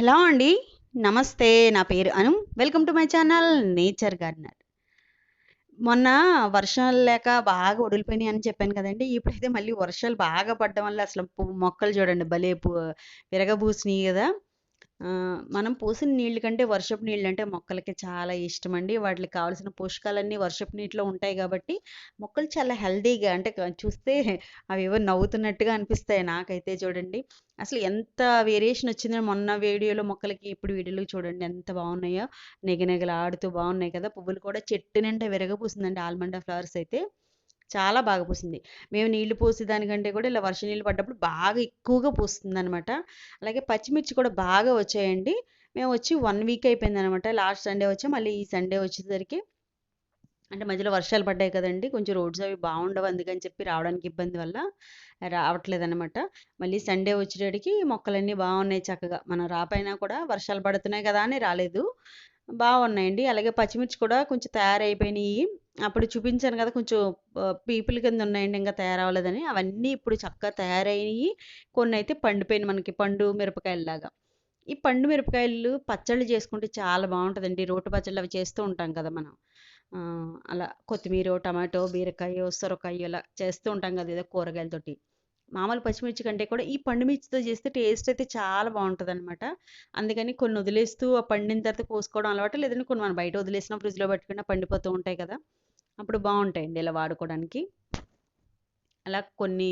Hello అండి. నమస్తే. నా పేరు Anu. Welcome to my channel nature gardener. మొన్న వర్షాలు లేక బాగా ఒడిలిపోయినాయని చెప్పాను కదండీ! ఇప్పుడైతే మళ్ళీ వర్షాలు బాగా పడడం వల్ల అసలు మొక్కలు చూడండి భలే పు కదా మనం పోసిన నీళ్ళ కంటే వర్షపు నీళ్ళంటే మొక్కలకి చాలా ఇష్టం అండి వాటికి కావాల్సిన పోషకాలన్నీ వర్షపు నీటిలో ఉంటాయి కాబట్టి మొక్కలు చాలా హెల్దీగా అంటే చూస్తే అవి ఏవో నవ్వుతున్నట్టుగా అనిపిస్తాయి నాకైతే చూడండి. అసలు ఎంత వేరియేషన్ వచ్చిందో మొన్న వీడియోలో మొక్కలకి, ఇప్పుడు వీడియోలో చూడండి ఎంత బాగున్నాయో. నిగనిగలాడుతూ బాగున్నాయి కదా! పువ్వులు కూడా చెట్టు నిండా విరగపూసిందండి ఆల్మండా ఫ్లవర్స్ అయితే. చాలా బాగా పూసింది. మేము నీళ్ళు పోసే దానికంటే కూడా ఇలా వర్షం నీళ్ళు పడ్డప్పుడు బాగా ఎక్కువగా పూస్తుందనమాట. అలాగే పచ్చిమిర్చి కూడా బాగా వచ్చాయండి. మేము వచ్చి వన్ వీక్ అయిపోయిందనమాట. లాస్ట్ సండే వచ్చాం. మళ్ళీ ఈ సండే వచ్చేసరికి అంటే మధ్యలో వర్షాలు పడ్డాయి కదండి కొంచెం రోడ్స్ అవి బాగుండవు అందుకని చెప్పి రావడానికి ఇబ్బంది వల్ల రావట్లేదనమాట. మళ్ళీ సండే వచ్చేటడికి మొక్కలన్నీ బాగున్నాయి చక్కగా. మనం రాపైనా కూడా వర్షాలు పడుతున్నాయి కదా! అని రాలేదు. బాగున్నాయండి. అలాగే పచ్చిమిర్చి కూడా కొంచెం తయారైపోయినాయి అప్పుడు చూపించాను కదా! కొంచెం పీపుల్ కింద ఉన్నాయండి ఇంకా తయారవ్వలేదని. అవన్నీ ఇప్పుడు చక్కగా తయారైనాయి కొన్ని అయితే పండిపోయినాయి మనకి పండు మిరపకాయలలాగా ఈ పండు మిరపకాయలు పచ్చళ్ళు చేసుకుంటే చాలా బాగుంటుందండి రోటి పచ్చళ్ళు అవి చేస్తూ ఉంటాం కదా మనం. అలా కొత్తిమీర టమాటో, బీరకాయ సొరకాయ ఇలా చేస్తూ ఉంటాం కదా! ఏదో కూరగాయలతోటి. మామూలు పచ్చిమిర్చి కంటే కూడా ఈ పండు మిర్చితో చేస్తే టేస్ట్ అయితే చాలా బాగుంటుంది అనమాట అందుకని కొన్ని వదిలేస్తూ ఆ పండిన తర్వాత కోసుకోవడం అలవాటు. లేదంటే కొన్ని మనం బయట వదిలేసినా ఫ్రిడ్జ్‌లో పెట్టుకున్నా పండిపోతూ ఉంటాయి కదా! అప్పుడు బాగుంటాయండి ఇలా వాడుకోవడానికి. అలా కొన్ని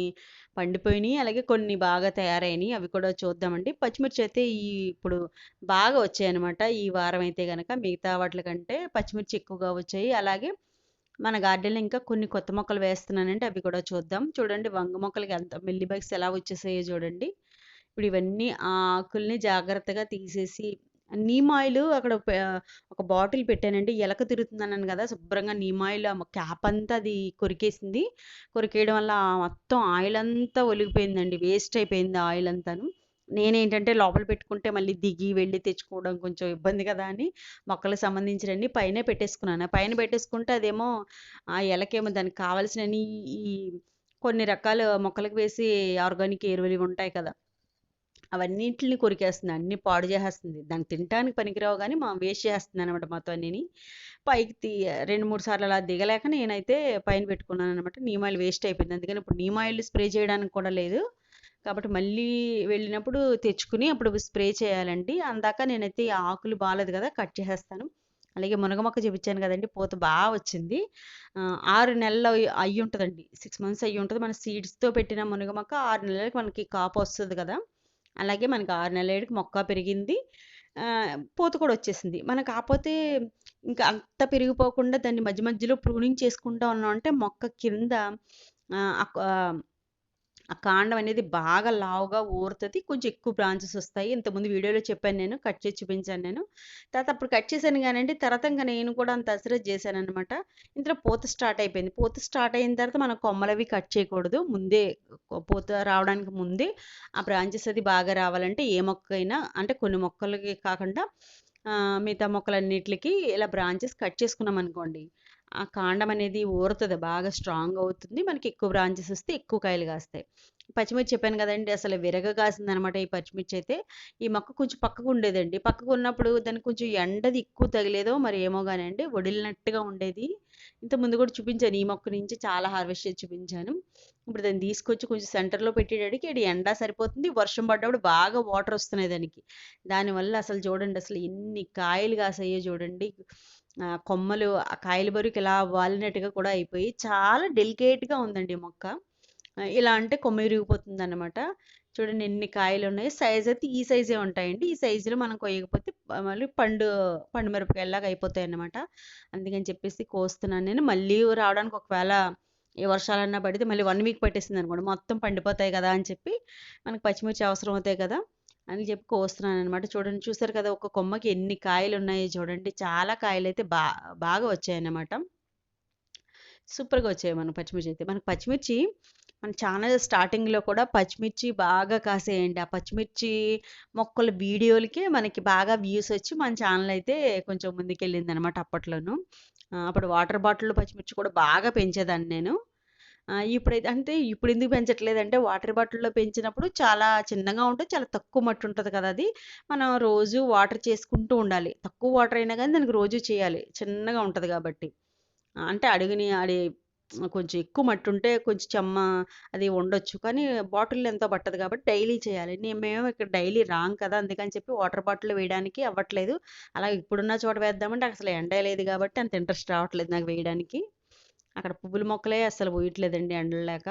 పండిపోయినాయి అలాగే కొన్ని బాగా తయారైనాయి అవి కూడా చూద్దామండి. పచ్చిమిర్చి అయితే ఈ ఇప్పుడు బాగా వచ్చాయన్నమాట. ఈ వారం అయితే కనుక మిగతా వాటికంటే పచ్చిమిర్చి ఎక్కువగా వచ్చాయి. అలాగే మన గార్డెన్‌లో ఇంకా కొన్ని కొత్త మొక్కలు వేస్తున్నానంటే అవి కూడా చూద్దాం. చూడండి వంగ మొక్కలకి ఎంత మిల్లీ బగ్స్ ఎలా వచ్చేసాయో చూడండి. ఇప్పుడు ఇవన్నీ ఆ ఆకుల్ని జాగ్రత్తగా తీసేసి నీమ్ ఆయిల్ అక్కడ ఒక బాటిల్ పెట్టానండి. ఎలక తిరుగుతుందన్నాను కదా! శుభ్రంగా నీమ్ ఆయిల్ క్యాప్ అంతా అది కొరికేసింది. కొరికేయడం వల్ల మొత్తం ఆయిల్ అంతా ఒలిగిపోయిందండి. వేస్ట్ అయిపోయింది ఆయిల్ అంతాను. నేనేంటంటే లోపల పెట్టుకుంటే మళ్ళీ దిగి వెళ్ళి తెచ్చుకోవడం కొంచెం ఇబ్బంది కదా! అని మొక్కలకు సంబంధించినన్ని పైనే పెట్టేసుకున్నాను. పైన పెట్టేసుకుంటే అదేమో ఆ ఎలకేమో దానికి కావాల్సినన్ని ఈ కొన్ని రకాల మొక్కలకు వేసి ఆర్గానిక్ ఎరువులు ఉంటాయి కదా! అవన్నింటిని కొరికేస్తుంది. అన్ని పాడు చేసేస్తుంది. దాన్ని తినటానికి పనికిరావు కానీ మా వేస్ట్ చేసేస్తుందనమాట మొత్తం అన్నీని. పైకి తీ 2, 3 సార్లు అలా దిగలేక నేనైతే పైన పెట్టుకున్నాననమాట. నీమ్ ఆయిల్ వేస్ట్ అయిపోయింది. అందుకని ఇప్పుడు నీమ్ ఆయిల్ స్ప్రే చేయడానికి కూడా లేదు. కాబట్టి మళ్ళీ వెళ్ళినప్పుడు తెచ్చుకుని అప్పుడు స్ప్రే చేయాలండి. అందాక నేనైతే ఆకులు బాలేదు కదా! కట్ చేసేస్తాను. అలాగే మునగ మొక్క చూపించాను కదండి పూత బాగా వచ్చింది. ఆరు నెలలు అయ్యి ఉంటుందండి సిక్స్ మంత్స్ అయ్యి ఉంటుంది మన సీడ్స్‌తో పెట్టిన మునగ మొక్క ఆరు నెలలకి మనకి కాపు వస్తుంది కదా! అలాగే మనకి 6 నెలలకి మొక్క పెరిగింది. ఆహ్, పూత కూడా వచ్చేసింది. మనం కాకపోతే ఇంకా అంత పెరిగిపోకుండా దాన్ని మధ్య మధ్యలో ప్రూనింగ్ చేసుకుంటా ఉన్నామంటే మొక్క కింద ఆ కాండం అనేది బాగా లావుగా ఊరుతుంది కొంచెం ఎక్కువ బ్రాంచెస్ వస్తాయి. ఇంతకుముందు వీడియోలో చెప్పాను నేను. కట్ చేసి చూపించాను నేను. తర్వాత అప్పుడు కట్ చేశాను గానండి తర్వాత ఇంకా నేను కూడా అంత చేశాను అనమాట ఇందులో పూత స్టార్ట్ అయిపోయింది. పూత స్టార్ట్ అయిన తర్వాత మనం కొమ్మలవి కట్ చేయకూడదు. ముందే పూత రావడానికి ముందే ఆ బ్రాంచెస్ అది బాగా రావాలంటే ఏ మొక్కైనా అంటే కొన్ని మొక్కలకి కాకుండా మిగతా మొక్కలన్నిటికి ఇలా బ్రాంచెస్ కట్ చేసుకున్నాం అనుకోండి ఆ కాండం అనేది ఊరుతుంది బాగా స్ట్రాంగ్ అవుతుంది. మనకి ఎక్కువ బ్రాంచెస్ వస్తే ఎక్కువ కాయలు కాస్తాయి. పచ్చిమిర్చి చెప్పాను కదండీ! అసలు విరగ కాసిందనమాట ఈ పచ్చిమిర్చి అయితే. ఈ మొక్క కొంచెం పక్కకు ఉండేదండి. పక్కకు ఉన్నప్పుడు దానికి కొంచెం ఎండది ఎక్కువ తగిలేదో మరి ఏమో అండి వడిలినట్టుగా ఉండేది. ఇంత ముందు కూడా చూపించాను. ఈ మొక్క నుంచి చాలా హార్వెస్ట్ చేసి చూపించాను. ఇప్పుడు దాన్ని తీసుకొచ్చి కొంచెం సెంటర్‌లో పెట్టేటడికి అది ఎండ సరిపోతుంది. వర్షం పడ్డప్పుడు బాగా వాటర్ వస్తున్నాయి దానికి. దానివల్ల అసలు చూడండి అసలు ఎన్ని కాయలు కాసాయో చూడండి. కొమ్మలు ఆ కాయల బరువుకి ఇలా వాలినట్టుగా కూడా అయిపోయి చాలా డెలికేట్‌గా ఉందండి మొక్క. ఇలా అంటే కొమ్మ ఇరిగిపోతుందనమాట. చూడండి ఎన్ని కాయలు ఉన్నాయి సైజ్ అయితే ఈ సైజే ఉంటాయండి. ఈ సైజులో మనం కొయ్యకపోతే మళ్ళీ పండు పండు మిరపకాయల్లాగా అయిపోతాయన్నమాట. అందుకని చెప్పేసి కోస్తున్నాను నేను. మళ్ళీ రావడానికి ఒకవేళ ఏ వర్షాలన్నా పడితే మళ్ళీ వన్ వీక్ పట్టేసిందనుకోండి మొత్తం పండిపోతాయి కదా! అని చెప్పి మనకు పచ్చిమిర్చి అవసరం అవుతాయి కదా! అని చెప్పి కోస్తున్నాననమాట. చూడండి చూసారు కదా! ఒక కొమ్మకి ఎన్ని కాయలు ఉన్నాయో చూడండి. చాలా కాయలైతే బా బాగా వచ్చాయన్నమాట. సూపర్‌గా వచ్చాయి మనకు పచ్చిమిర్చి అయితే. మనకు పచ్చిమిర్చి మన ఛానల్ స్టార్టింగ్‌లో కూడా పచ్చిమిర్చి బాగా కాసేయండి ఆ పచ్చిమిర్చి మొక్కల వీడియోలకే మనకి బాగా వ్యూస్ వచ్చి మన ఛానల్ అయితే కొంచెం ముందుకెళ్ళిందనమాట అప్పట్లోను. అప్పుడు వాటర్ బాటిల్ పచ్చిమిర్చి కూడా బాగా పెంచేదాన్ని నేను. ఇప్పుడైతే అంటే ఇప్పుడెందుకు పెంచట్లేదంటే వాటర్ బాటిల్‌లో పెంచినప్పుడు చాలా చిన్నగా ఉంటుంది చాలా తక్కువ మట్టి ఉంటుంది కదా అది. మనం రోజు వాటర్ చేసుకుంటూ ఉండాలి. తక్కువ వాటర్ అయినా కానీ దానికి రోజు చేయాలి. చిన్నగా ఉంటుంది కాబట్టి. అంటే అడుగుని అది కొంచెం ఎక్కువ మట్టి ఉంటే కొంచెం చెమ్మ అది ఉండొచ్చు. కానీ బాటిల్ ఎంతో పట్టదు కాబట్టి డైలీ చేయాలి. నేను మేము ఇక్కడ డైలీ రాం కదా! అందుకని చెప్పి వాటర్ బాటిల్ వేయడానికి అవ్వట్లేదు. అలా ఇప్పుడున్న చోట వేద్దామంటే అసలు ఎండ లేదు కాబట్టి అంత ఇంట్రెస్ట్ రావట్లేదు నాకు వేయడానికి. అక్కడ పువ్వుల మొక్కలే అస్సలు పోయట్లేదండి ఎండలు లేక.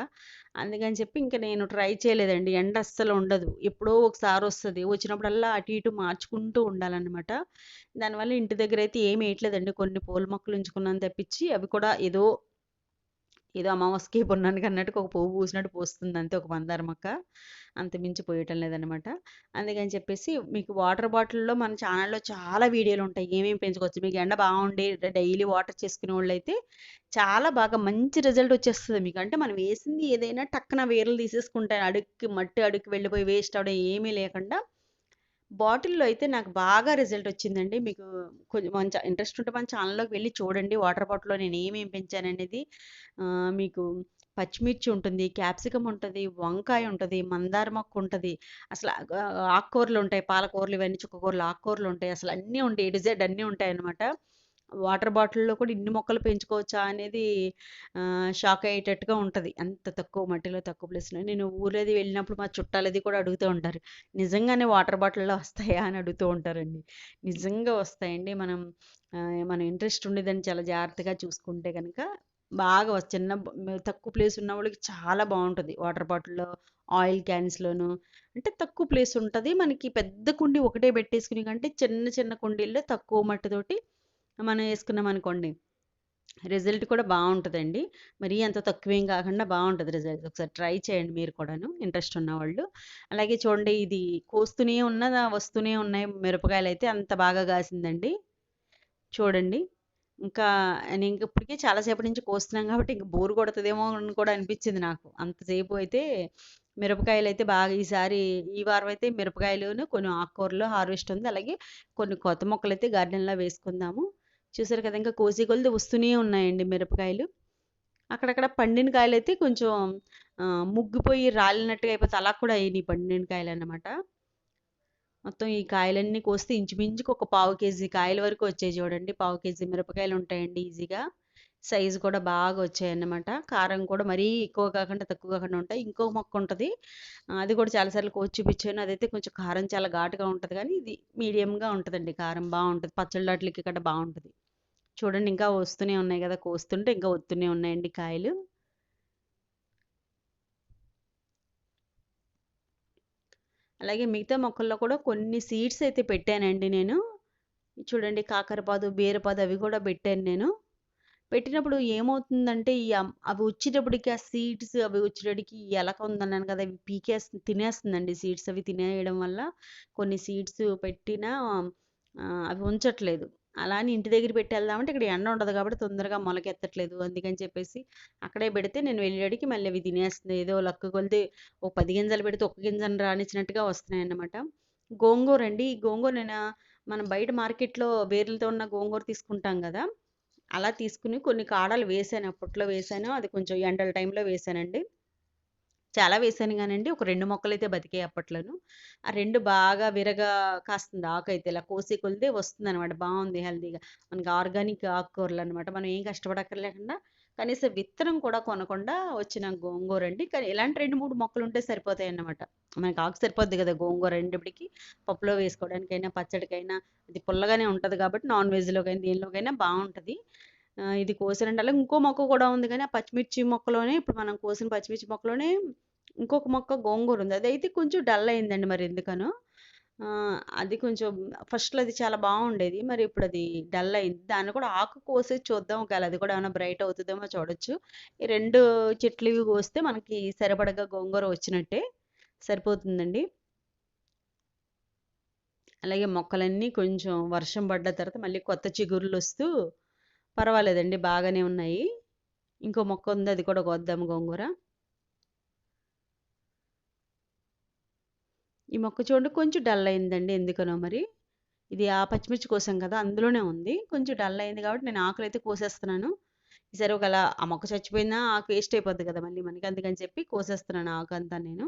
అందుకని చెప్పి ఇంకా నేను ట్రై చేయలేదండి. ఎండ అస్సలు ఉండదు. ఎప్పుడో ఒకసారి వస్తది. వచ్చినప్పుడల్లా అటు ఇటు మార్చుకుంటూ ఉండాలన్నమాట దానివల్ల ఇంటి దగ్గర అయితే ఏమి వేయట్లేదండి కొన్ని పూల మొక్కలు ఉంచుకున్నాను తప్పించి అవి కూడా ఏదో ఏదో అమావాస్యకి, పొన్నానికి అన్నట్టు ఒక పువ్వు పూసినట్టు పోస్తుంది అంతే ఒక మందార మొక్క. మించి పోయటం లేదనమాట. అందుకని చెప్పేసి మీకు వాటర్ బాటిల్‌లో మన ఛానల్‌లో చాలా వీడియోలు ఉంటాయి ఏమేమి పెంచుకోవచ్చు. మీకు ఎండ బాగుండి డైలీ వాటర్ చేసుకునేవాళ్ళైతే చాలా బాగా మంచి రిజల్ట్ వచ్చేస్తుంది మీకు. అంటే మనం వేసింది ఏదైనా టక్కున వేర్లు తీసేసుకుంటాయి. అడుక్కి మట్టి అడుక్కి వెళ్ళిపోయి వేస్ట్ అవడం ఏమీ లేకుండా బాటిల్‌లో అయితే నాకు బాగా రిజల్ట్ వచ్చిందండి. మీకు కొంచెం మంచి ఇంట్రెస్ట్ ఉంటే మన ఛానల్‌లోకి వెళ్ళి చూడండి. వాటర్ బాటిల్‌లో నేను ఏమేమి పెంచాననేది. మీకు పచ్చిమిర్చి ఉంటుంది, క్యాప్సికమ్ ఉంటుంది వంకాయ ఉంటుంది మందార మొక్క ఉంటుంది అసలు ఆకుకూరలు ఉంటాయి. పాలకూరలు ఇవన్నీ చుక్కకూరలు, ఆకుకూరలు ఉంటాయి. అసలు అన్నీ ఉంటాయి. డిజైడ్ అన్నీ ఉంటాయి అన్నమాట వాటర్ బాటిల్‌లో కూడా ఇన్ని మొక్కలు పెంచుకోవచ్చా అనేది షాక్ అయ్యేటట్టుగా ఉంటుంది అంత తక్కువ మట్టిలో, తక్కువ ప్లేస్‌లో. నేను ఊరేది వెళ్ళినప్పుడు మా చుట్టాలది కూడా అడుగుతూ ఉంటారు. నిజంగానే వాటర్ బాటిల్‌లో వస్తాయా అని అడుగుతూ ఉంటారండి. నిజంగా వస్తాయండి. మనం మన ఇంట్రెస్ట్ ఉండేదని చాలా జాగ్రత్తగా చూసుకుంటే కనుక బాగా చిన్న తక్కువ ప్లేస్ ఉన్న వాళ్ళకి చాలా బాగుంటుంది వాటర్ బాటిల్‌లో, ఆయిల్ క్యాన్స్‌లోను అంటే తక్కువ ప్లేస్ ఉంటుంది మనకి పెద్ద కుండీ ఒకటే పెట్టేసుకునే కంటే చిన్న చిన్న కుండీల్లో తక్కువ మట్టితోటి మనం వేసుకున్నాం అనుకోండి రిజల్ట్ కూడా బాగుంటుందండి మరీ అంత తక్కువేం కాకుండా బాగుంటుంది రిజల్ట్. ఒకసారి ట్రై చేయండి మీరు కూడాను ఇంట్రెస్ట్ ఉన్నవాళ్ళు. అలాగే చూడండి ఇది కోస్తూనే ఉన్న వస్తూనే ఉన్నాయి మిరపకాయలు అయితే అంత బాగా కాసిందండి. చూడండి. ఇంకా నేను ఇప్పటికే చాలాసేపటి చాలా సేపటి నుంచి కోస్తున్నాను కాబట్టి ఇంక బోర్ కొడతదేమో అని కూడా అనిపించింది నాకు. అంతసేపు అయితే మిరపకాయలు అయితే బాగా ఈసారి ఈ వారం అయితే మిరపకాయలు కొన్ని ఆకుకూరలు హార్వెస్ట్ ఉంది. అలాగే కొన్ని కొత్త మొక్కలైతే గార్డెన్‌లో వేసుకుందాము. చూసారు కదా! ఇంకా కోసీ కొలది వస్తూనే ఉన్నాయండి మిరపకాయలు. అక్కడక్కడ పండిన కాయలు అయితే కొంచెం ముగ్గిపోయి రాలినట్టుగా అయిపోతే అలా కూడా అయినాయి పండిన కాయలు అన్నమాట మొత్తం ఈ కాయలన్నీ కోస్తే ఇంచుమించుకు ఒక పావు కేజీ కాయల వరకు వచ్చాయి చూడండి. పావు కేజీ మిరపకాయలు ఉంటాయండి ఈజీగా. సైజు కూడా బాగా వచ్చాయన్నమాట. కారం కూడా మరీ ఎక్కువ కాకుండా, తక్కువ కాకుండా ఉంటాయి. ఇంకో మొక్క ఉంటుంది అది కూడా చాలా సార్లు కోసి చూపించాను. అదైతే కొంచెం కారం చాలా ఘాటుగా ఉంటుంది కానీ, ఇది మీడియంగా ఉంటుందండి కారం బాగుంటుంది పచ్చళ్ళ పచ్చళ్ళాట్లకి గట్టా బాగుంటుంది చూడండి ఇంకా వస్తూనే ఉన్నాయి కదా! కోస్తుంటే ఇంకా వస్తూనే ఉన్నాయండి కాయలు. అలాగే మిగతా మొక్కల్లో కూడా కొన్ని సీడ్స్ అయితే పెట్టానండి నేను. చూడండి కాకరపాదు, బీరపాదు అవి కూడా పెట్టాను నేను. పెట్టినప్పుడు ఏమవుతుందంటే ఈ అవి వచ్చేటప్పటికి ఆ సీడ్స్ అవి వచ్చేటప్పటికి ఎలక ఉందన్నాను కదా! అవి పీకేస్తుంది తినేస్తుందండి సీడ్స్ అవి తినేయడం వల్ల కొన్ని సీడ్స్ పెట్టినా అవి ఉంచట్లేదు. అలా అని ఇంటి దగ్గర పెట్టి వెళ్దామంటే ఇక్కడ ఎండ ఉండదు కాబట్టి తొందరగా మొలకెత్తట్లేదు. అందుకని చెప్పేసి అక్కడే పెడితే నేను వెళ్ళేడికి మళ్ళీ అవి తినేస్తుంది ఏదో లక్క కొలితే ఓ పది గింజలు పెడితే ఒక్క గింజను రానిచ్చినట్టుగా వస్తున్నాయన్నమాట. గోంగూర అండి. ఈ గోంగూర నేను మనం బయట మార్కెట్‌లో వేర్లతో ఉన్న గోంగూర తీసుకుంటాం కదా! అలా తీసుకొని కొన్ని కాడలు వేసాను. అప్పట్లో వేసాను. అది కొంచెం ఎండల టైంలో వేసానండి. చాలా వేసాను కానండి. ఒక రెండు మొక్కలు అయితే బతికాయి అప్పట్లోను. ఆ రెండు బాగా విరగా కాస్తుంది ఆకు అయితే ఇలా కోసే వస్తుంది అనమాట బాగుంది హెల్తీగా. మనకి ఆర్గానిక్ ఆకుకూరలు అనమాట మనం ఏం కష్టపడక్కర్లేకుండా కనీసం విత్తనం కూడా కొనకుండా వచ్చిన గోంగూరండి. కానీ ఇలాంటి 2, 3 మొక్కలుంటే సరిపోతాయన్నమాట. మనకి ఆకు సరిపోద్ది కదా! గోంగూర రెండిటికి పప్పులో వేసుకోవడానికైనా, పచ్చడికైనా అది పుల్లగానే ఉంటది కాబట్టి నాన్ వెజ్‌లోకైనా, దేనిలోకైనా బాగుంటుంది ఇది కోసానండి. అలా ఇంకో మొక్క కూడా ఉంది కానీ, ఆ పచ్చిమిర్చి మొక్కలోనే ఇప్పుడు మనం కోసిన పచ్చిమిర్చి మొక్కలోనే ఇంకొక మొక్క గోంగూర ఉంది. అదైతే కొంచెం డల్ అయిందండి మరి ఎందుకనో. అది కొంచెం ఫస్ట్‌లో అది చాలా బాగుండేది మరి ఇప్పుడు అది డల్ అయింది. దాన్ని కూడా ఆకు కోసి చూద్దాం ఒకవేళ అది కూడా ఏమైనా బ్రైట్ అవుతుందేమో చూడొచ్చు. ఈ రెండు చెట్లు ఇవి కోస్తే మనకి సరిపడగా గోంగూర వచ్చినట్టే. సరిపోతుందండి. అలాగే మొక్కలన్నీ కొంచెం వర్షం పడ్డ తర్వాత మళ్ళీ కొత్త చిగుర్లొస్తూ పర్వాలేదండి బాగానే ఉన్నాయి. ఇంకో మొక్క ఉంది అది కూడా కోద్దాం గోంగూర. ఈ మొక్క చూడండి కొంచెం డల్ అయిందండి ఎందుకనో మరి. ఇది ఆ పచ్చిమిర్చి కోసాం కదా! అందులోనే ఉంది. కొంచెం డల్ అయింది కాబట్టి నేను ఆకులైతే కోసేస్తున్నాను. ఈసారి ఒకవేళ ఆ మొక్క చచ్చిపోయినా ఆకు వేస్ట్ అయిపోద్ది కదా మళ్ళీ మనకి అందుకని చెప్పి కోసేస్తున్నాను ఆకు అంతా నేను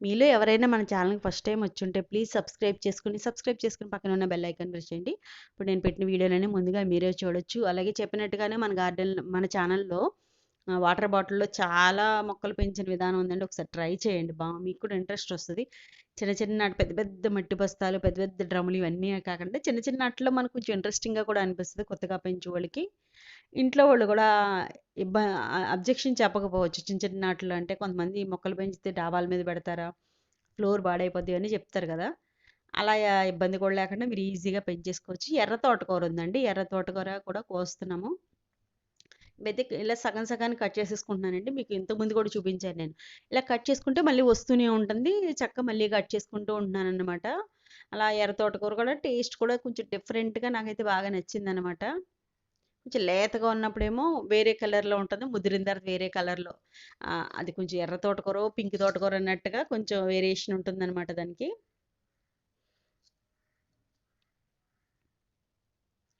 మీలో ఎవరైనా మన ఛానల్కి ఫస్ట్ టైం వచ్చుంటే ప్లీజ్ సబ్స్క్రైబ్ చేసుకుని సబ్స్క్రైబ్ చేసుకుని పక్కన ఉన్న బెల్ ఐకాన్ ప్రెస్ చేయండి ఇప్పుడు నేను పెట్టిన వీడియోలనే ముందుగా మీరే చూడొచ్చు అలాగే చెప్పినట్టుగానే మన గార్డెన్ మన ఛానల్లో వాటర్ బాటిల్లో చాలా మొక్కలు పెంచిన విధానం ఉందండి. ఒకసారి ట్రై చేయండి. బా మీకు కూడా ఇంట్రెస్ట్ వస్తుంది. చిన్న చిన్న పెద్ద పెద్ద మట్టి బస్తాలు పెద్ద పెద్ద డ్రమ్ములు ఇవన్నీ కాకుండా చిన్న చిన్న అట్లో మనకు కొంచెం ఇంట్రెస్టింగ్గా కూడా అనిపిస్తుంది కొత్తగా పెంచే వాళ్ళకి. ఇంట్లో వాళ్ళు కూడా ఇబ్బ అబ్జెక్షన్ చెప్పకపోవచ్చు. చిన్న చిన్న నాట్లు అంటే కొంతమంది మొక్కలు పెంచితే డాబాల మీద పెడతారా? ఫ్లోర్ పాడైపోద్ది అని చెప్తారు కదా. అలా ఇబ్బంది కూడా లేకుండా మీరు ఈజీగా పెంచేసుకోవచ్చు. ఎర్ర తోటకూర ఉందండి. ఎర్ర తోటకూర కూడా కోస్తున్నాము. అయితే ఇలా సగం సగాన్ని కట్ చేసేసుకుంటున్నానండి. మీకు ఇంతకుముందు కూడా చూపించాను నేను. ఇలా కట్ చేసుకుంటే మళ్ళీ వస్తూనే ఉంటుంది. చక్క మళ్ళీ కట్ చేసుకుంటూ ఉంటున్నాను అనమాట అలా ఎర్ర తోటకూర కూడా టేస్ట్ కూడా కొంచెం డిఫరెంట్గా నాకైతే బాగా నచ్చింది అనమాట కొంచెం లేతగా ఉన్నప్పుడేమో వేరే కలర్లో ఉంటుంది. ముదిరిన తర్వాత వేరే కలర్లో. అది కొంచెం ఎర్ర తోటకూర పింక్ తోటకూర అన్నట్టుగా కొంచెం వేరియేషన్ ఉంటుందన్నమాట దానికి.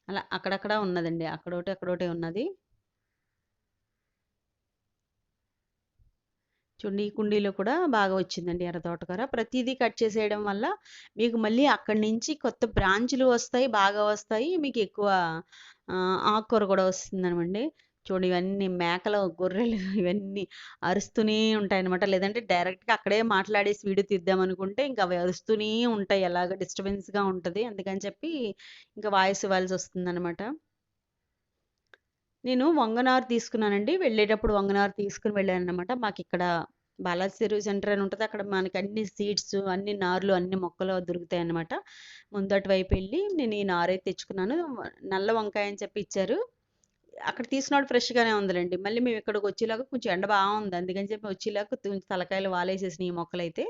అలా అక్కడక్కడ ఉన్నదండి. అక్కడోటి అక్కడోటే ఉన్నది. చూడండి ఈ కుండీలో కూడా బాగా వచ్చిందండి ఎర్ర తోటకూర. ప్రతిదీ కట్ చేసేయడం వల్ల మీకు మళ్ళీ అక్కడి నుంచి కొత్త బ్రాంచ్లు వస్తాయి బాగా వస్తాయి. మీకు ఎక్కువ ఆకుకూర కూడా వస్తుందనమండి. చూడండి ఇవన్నీ మేకలు గొర్రెలు ఇవన్నీ అరుస్తూనే ఉంటాయి అనమాట లేదంటే డైరెక్ట్గా అక్కడే మాట్లాడేసి వీడియో తీద్దాం అనుకుంటే ఇంకా అవి అరుస్తూనే ఉంటాయి. ఎలాగ డిస్టర్బెన్స్గా ఉంటుంది. అందుకని చెప్పి ఇంకా వాయిస్ ఇవ్వాల్సి వస్తుందన్నమాట. నేను వంగనారు తీసుకున్నానండి. వెళ్ళేటప్పుడు వంగనారు తీసుకుని వెళ్ళాను అనమాట మాకు ఇక్కడ బాలాజీ సెంటర్ అని ఉంటుంది. అక్కడ మనకి అన్ని సీడ్స్ అన్ని నార్లు అన్ని మొక్కలు దొరుకుతాయి అనమాట ముందటి వైపు వెళ్ళి నేను ఈ నారు అయితే తెచ్చుకున్నాను. నల్ల వంకాయ అని చెప్పి ఇచ్చారు. అక్కడ తీసుకున్నాడు ఫ్రెష్గానే ఉందిలేండి. మళ్ళీ మేము ఇక్కడికి వచ్చేలాగా కొంచెం ఎండ బాగుంది అందుకని చెప్పి వచ్చేలాగా తలకాయలు వాలేసేసినాయి ఈ మొక్కలైతే.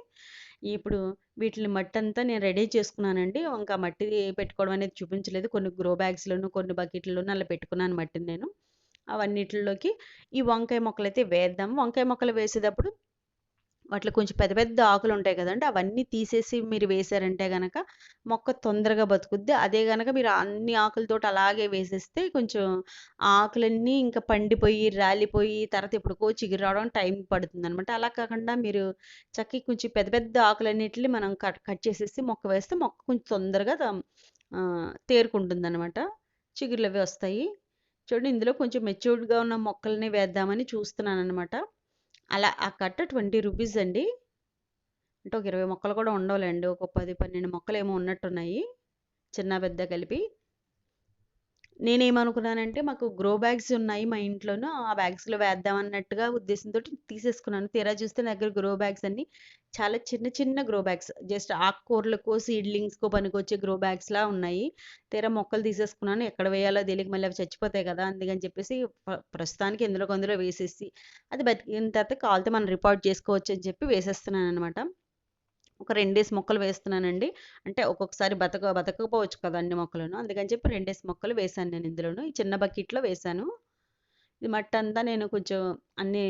ఇప్పుడు వీటిని మట్టి అంతా నేను రెడీ చేసుకున్నానండి. ఇంకా మట్టి పెట్టుకోవడం అనేది చూపించలేదు. కొన్ని గ్రో బ్యాగ్స్లోను కొన్ని బకెట్లలోనూ అలా పెట్టుకున్నాను మట్టిని నేను. అవన్నిటిలోకి ఈ వంకాయ మొక్కలు అయితే వేద్దాం. వంకాయ మొక్కలు వేసేటప్పుడు వాటిలో కొంచెం పెద్ద పెద్ద ఆకులు ఉంటాయి కదండి అవన్నీ తీసేసి మీరు వేసారంటే కనుక మొక్క తొందరగా బతుకుద్ది. అదే కనుక మీరు అన్ని ఆకులతో అలాగే వేసేస్తే కొంచెం ఆకులన్నీ ఇంకా పండిపోయి రాలిపోయి తర్వాత ఎప్పుడుకో చిగురు రావడం టైం పడుతుంది అనమాట అలా కాకుండా మీరు చక్కకి కొంచెం పెద్ద పెద్ద ఆకులన్నిటిని మనం కట్ కట్ చేసేసి మొక్క వేస్తే మొక్క కొంచెం తొందరగా తేరుకుంటుంది అనమాట చిగురులు అవి వస్తాయి. చూడండి ఇందులో కొంచెం మెచ్యూర్డ్గా ఉన్న మొక్కల్ని వేద్దామని చూస్తున్నాను అనమాట అలా ఆ కట్ట ట్వంటీ రూపీస్ అండి. అంటే ఒక ఇరవై మొక్కలు కూడా ఉండవులేండి. ఒక పది పన్నెండు మొక్కలు ఏమో ఉన్నట్టున్నాయి. చిన్న పెద్ద కలిపి. నేనేమనుకున్నానంటే మాకు గ్రో బ్యాగ్స్ ఉన్నాయి మా ఇంట్లోనూ ఆ బ్యాగ్స్లో వేద్దాం అన్నట్టుగా ఉద్దేశంతో తీసేసుకున్నాను. తీరా చూస్తే నా దగ్గర గ్రో బ్యాగ్స్ అన్ని చాలా చిన్న చిన్న గ్రో బ్యాగ్స్. జస్ట్ ఆకుకూరలకు సీడ్లింగ్స్కో పనికొచ్చే గ్రో బ్యాగ్స్లా ఉన్నాయి. తీరా మొక్కలు తీసేసుకున్నాను. ఎక్కడ వేయాలో తెలియక మళ్ళీ అవి చచ్చిపోతాయి కదా అందుకని చెప్పేసి ప్రస్తుతానికి ఎందులో కొందులో వేసేసి అది బతికిన తర్వాత కాల్తో మనం రిపోర్ట్ చేసుకోవచ్చు అని చెప్పి వేసేస్తున్నాను అనమాట ఒక రెండేసి మొక్కలు వేస్తున్నానండి. అంటే ఒక్కొక్కసారి బతక బతకపోవచ్చు కదా అన్ని మొక్కలను. అందుకని చెప్పి రెండేసి మొక్కలు వేశాను నేను ఇందులోను. ఈ చిన్న బకెట్లో వేశాను. ఇది మట్టి అంతా నేను కొంచెం అన్ని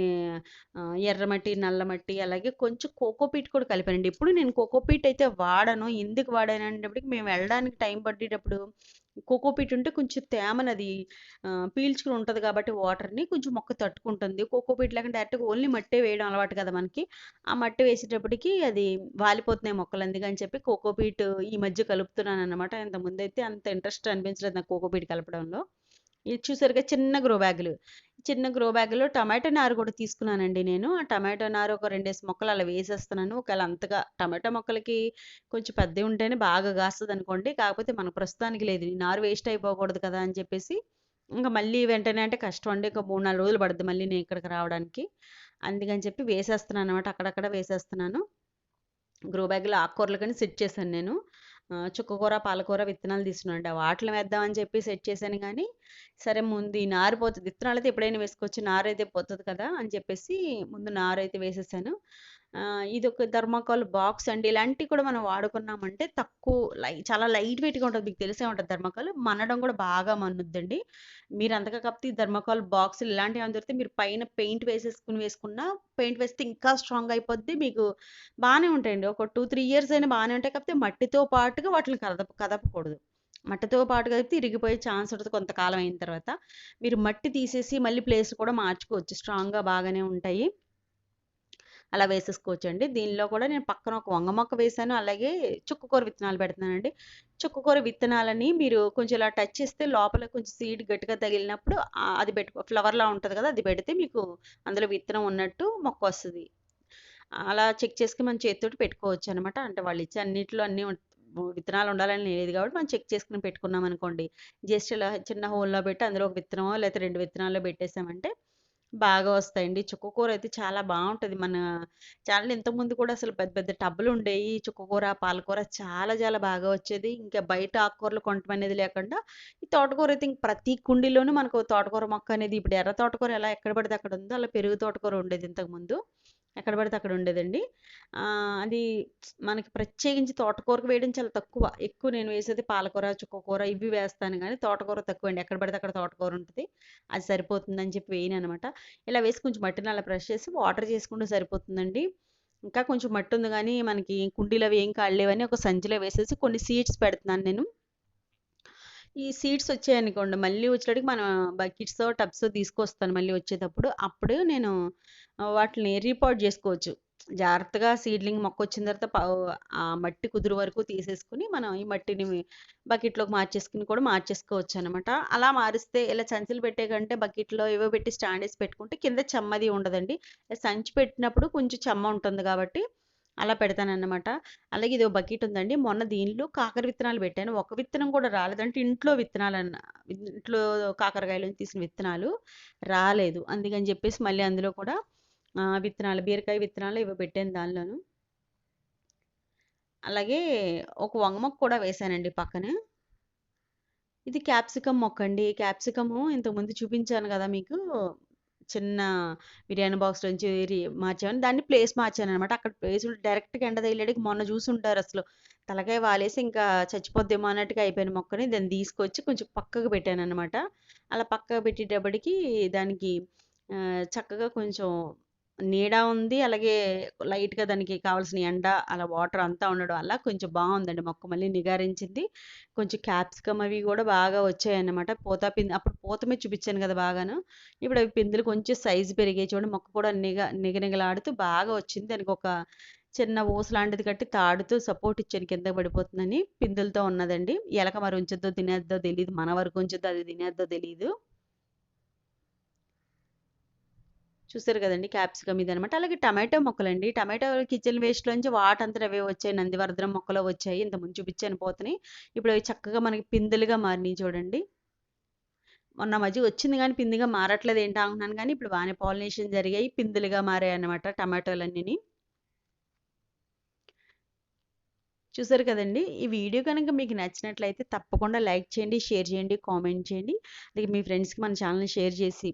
ఎర్రమట్టి నల్లమట్టి అలాగే కొంచెం కోకోపీట్ కూడా కలిపానండి. ఇప్పుడు నేను కోకోపీట్ అయితే వాడను. ఎందుకు వాడాను అనేటప్పటికి మేము వెళ్ళడానికి టైం పట్టేటప్పుడు కోకోపీట్ ఉంటే కొంచెం తేమనది పీల్చుకుని ఉంటుంది కాబట్టి వాటర్ని కొంచెం మొక్క తట్టుకుంటుంది. కోకోపీట్ లేకుండా డైరెక్ట్గా ఓన్లీ మట్టే వేయడం అలవాటు కదా మనకి. ఆ మట్టి వేసేటప్పటికి అది వాలిపోతున్నాయి మొక్కలు అందుకని చెప్పి కోకోపీట్ ఈ మధ్య కలుపుతున్నాను అనమాట ఇంతకుముందు అయితే అంత ఇంట్రెస్ట్ అనిపించలేదు నాకు కోకోపీట్ కలపడంలో. ఇది చూసారుగా చిన్న గ్రో బ్యాగులు. చిన్న గ్రో బ్యాగ్లో టమాటో నారు కూడా తీసుకున్నానండి నేను. ఆ టమాటో నారు ఒక రెండేసి మొక్కలు అలా వేసేస్తున్నాను. ఒకవేళ అంతగా టమాటో మొక్కలకి కొంచెం పెద్దవి ఉంటేనే బాగా కాస్తుంది అనుకోండి కాకపోతే మన ప్రస్తుతానికి లేదు. నారు వేస్ట్ అయిపోకూడదు కదా అని చెప్పేసి ఇంకా మళ్ళీ వెంటనే అంటే కష్టం అండి. ఇంకా మూడు నాలుగు రోజులు పడుతుంది మళ్ళీ నేను ఇక్కడికి రావడానికి. అందుకని చెప్పి వేసేస్తున్నాను అనమాట అక్కడక్కడ వేసేస్తున్నాను. గ్రో బ్యాగ్లో ఆకుకూరలు కానీ సెట్ చేశాను నేను. చుక్కకూర పాలకూర విత్తనాలు తీసుకున్నాను వాటిలో వేద్దామని చెప్పి సెట్ చేశాను కానీ సరే ముందు ఈ నారు పోతుంది విత్తనాలు అయితే ఎప్పుడైనా వేసుకోవచ్చు నారు అయితే పోతుంది కదా అని చెప్పేసి ముందు నారు అయితే వేసేసాను. ఇది ఒక థర్మాకోల్ బాక్స్ అండి. ఇలాంటివి కూడా మనం వాడుకున్నామంటే తక్కువ లై చాలా లైట్ వెయిట్గా ఉంటుంది. మీకు తెలిసే ఉంటుంది థర్మాకోల్ మనడం కూడా బాగా మన్నుద్దండి. మీరు అంతగా కాకపోతే ఈ బాక్సులు బాక్స్ ఇలాంటివి ఏమైనా దొరికితే మీరు పైన పెయింట్ వేసేసుకుని వేసుకున్నా పెయింట్ వేస్తే ఇంకా స్ట్రాంగ్ అయిపోద్ది. మీకు బాగానే ఉంటాయండి. ఒక టూ త్రీ ఇయర్స్ అయినా బాగానే ఉంటాయి కాకపోతే మట్టితో పాటుగా వాటిని కదప కదపకూడదు. మట్టితో పాటు కలిపితే ఇరిగిపోయే ఛాన్స్ ఉంటుంది కొంతకాలం అయిన తర్వాత. మీరు మట్టి తీసేసి మళ్ళీ ప్లేస్ కూడా మార్చుకోవచ్చు. స్ట్రాంగ్‌గా బాగానే ఉంటాయి. అలా వేసేసుకోవచ్చండి. దీనిలో కూడా నేను పక్కన ఒక వంగ మొక్క వేశాను. అలాగే చుక్కకూర విత్తనాలు పెడుతున్నానండి. చుక్కకూర విత్తనాలని మీరు కొంచెం ఇలా టచ్ చేస్తే లోపల కొంచెం సీడ్ గట్టిగా తగిలినప్పుడు అది పెట్టుకో ఫ్లవర్‌లా ఉంటుంది కదా! అది పెడితే మీకు అందులో విత్తనం ఉన్నట్టు మొక్క వస్తుంది అలా చెక్ చేసుకుని మన పెట్టుకోవచ్చు అనమాట అంటే వాళ్ళిచ్చే అన్నిట్లో అన్నీ విత్తనాలు ఉండాలని లేదు కాబట్టి మనం చెక్ చేసుకుని పెట్టుకున్నాం అనుకోండి జస్ట్ ఇలా చిన్న హోల్‌లో పెట్టి అందులో ఒక విత్తనమో లేకపోతే రెండు విత్తనాల్లో పెట్టేసామంటే బాగా వస్తాయండి. చుక్కకూర అయితే చాలా బావుంటది. మన ఛానల్ ఇంతకుముందు కూడా అసలు పెద్ద పెద్ద టబ్బులుండేయి. చుక్కకూర, పాలకూర చాలా చాలా బాగా వచ్చేది. ఇంకా బయట ఆకుకూరలు కొనటం అనేది లేకుండా ఈ తోటకూర అయితే ఇంక ప్రతి కుండీలోనూ మనకు తోటకూర మొక్క అనేది ఇప్పుడు ఎర్ర తోటకూర ఎలా ఎక్కడ పడితే అక్కడ ఉందో అలా పెరుగు తోటకూర ఉండేది ఇంతకుముందు. ఎక్కడ పడితే అక్కడ ఉండేదండి. అది మనకి ప్రత్యేకించి తోటకూరకు వేయడం చాలా తక్కువ. ఎక్కువ నేను వేసేది పాలకూర, చుక్కకూర ఇవి వేస్తాను కానీ తోటకూర తక్కువండి. ఎక్కడ పడితే అక్కడ తోటకూర ఉంటుంది అది సరిపోతుందని చెప్పి వేయననమాట. ఇలా వేసి కొంచెం మట్టిని అలా బ్రష్ చేసి వాటర్ చేసుకుంటే సరిపోతుందండి. ఇంకా కొంచెం మట్టి ఉంది కానీ మనకి కుండీలు అవి ఏం కాళ్ళేవని ఒక సంచిలో వేసేసి కొన్ని సీడ్స్ పెడుతున్నాను నేను. ఈ సీడ్స్ వచ్చాయనుకోండి మళ్ళీ వచ్చేటికి మనం బకెట్స్ టబ్స్ తీసుకొస్తాను మళ్ళీ వచ్చేటప్పుడు. అప్పుడు నేను వాటిని రీపాట్ చేసుకోవచ్చు. జాగ్రత్తగా సీడ్లింగ్ మొక్క వచ్చిన తర్వాత ఆ మట్టి కుదురు వరకు తీసేసుకొని మనం ఈ మట్టిని బకెట్‌లోకి మార్చేసుకొని కూడా మార్చేసుకోవచ్చు అనమాట అలా మారిస్తే ఇలా సంచులు పెట్టే కంటే బకెట్‌లో ఏవో పెట్టి స్టాండ్ పెట్టుకుంటే కింద చెమ్మది ఉండదండి. సంచి పెట్టినప్పుడు కొంచెం చెమ్మ ఉంటుంది కాబట్టి అలా పెడతానన్నమాట. అలాగే ఇదో బకెట్ ఉందండి. మొన్న దీనిలో కాకర విత్తనాలు పెట్టాను. ఒక విత్తనం కూడా రాలేదంటే ఇంట్లో విత్తనాలు అన్న ఇంట్లో కాకరకాయలు తీసిన విత్తనాలు రాలేదు. అందుకని చెప్పేసి మళ్ళీ అందులో కూడా విత్తనాలు బీరకాయ విత్తనాలు ఇవి పెట్టాను దానిలోను. అలాగే ఒక వంగ మొక్క కూడా వేశానండి పక్కన. ఇది క్యాప్సికమ్ మొక్కండి. క్యాప్సికము ఇంతకుముందు చూపించాను కదా మీకు. చిన్న బిర్యానీ బాక్స్‌లోంచి నుంచి మార్చామని దాన్ని ప్లేస్ మార్చాను అనమాట అక్కడ ప్లేస్ డైరెక్ట్‌గా ఎండ తగిలేటికి మొన్న చూసి ఉంటారు అసలు. తలకాయ వాలేసి ఇంకా చచ్చిపోద్దేమో అన్నట్టుగా అయిపోయిన మొక్కని. దాన్ని తీసుకొచ్చి కొంచెం పక్కకు పెట్టాననమాట. అలా పక్కకు పెట్టేటప్పటికి దానికి చక్కగా కొంచెం నీడ ఉంది. అలాగే లైట్‌గా దానికి కావాల్సిన ఎండ, అలా వాటర్ అంతా ఉండడం వల్ల కొంచెం బాగుందండి మొక్క మళ్ళీ నిగారించింది. కొంచెం క్యాప్సికమ్ అవి కూడా బాగా వచ్చాయన్నమాట. పూత, పిందె అప్పుడు పూత మీద చూపించాను కదా బాగాను. ఇప్పుడు అవి పిందులు కొంచెం సైజ్ పెరిగాయి చూడండి. మొక్క కూడా నిగ నిగనిగలాడుతూ బాగా వచ్చింది. దానికి ఒక చిన్న ఊస లాంటిది కట్టి తాడుతూ సపోర్ట్ ఇచ్చాను కిందకి పడిపోతుందని. పిందులతో ఉన్నదండి. ఎలక మరి ఉంచుద్దో, తినేద్దో తెలియదు మన వరకు ఉంచుద్దో, అది తినేద్దో తెలియదు చూసారు కదండి క్యాప్సికమ్ అనమాట అలాగే టమాటో మొక్కలండి. టమాటో కిచెన్ వేస్ట్‌లోంచి వాటంతా అవే వచ్చాయి. నందివర్ధనం మొక్కలు వచ్చాయి. ఇంతకుముందు చూపించాను పోతున్నాయి ఇప్పుడు అవి చక్కగా మనకి పిందులుగా మారినాయి చూడండి. మొన్న మధ్య వచ్చింది కానీ పిందిగా మారట్లేదు ఏంటా అనుకున్నాను కానీ ఇప్పుడు బాగానే పాలినేషన్ జరిగాయి. పిందులుగా మారాయి అనమాట టమాటోలన్నీ చూసారు కదండి ఈ వీడియో కనుక మీకు నచ్చినట్లయితే తప్పకుండా లైక్ చేయండి, షేర్ చేయండి, కామెంట్ చేయండి. అలాగే మీ ఫ్రెండ్స్‌కి మన ఛానల్ని షేర్ చేసి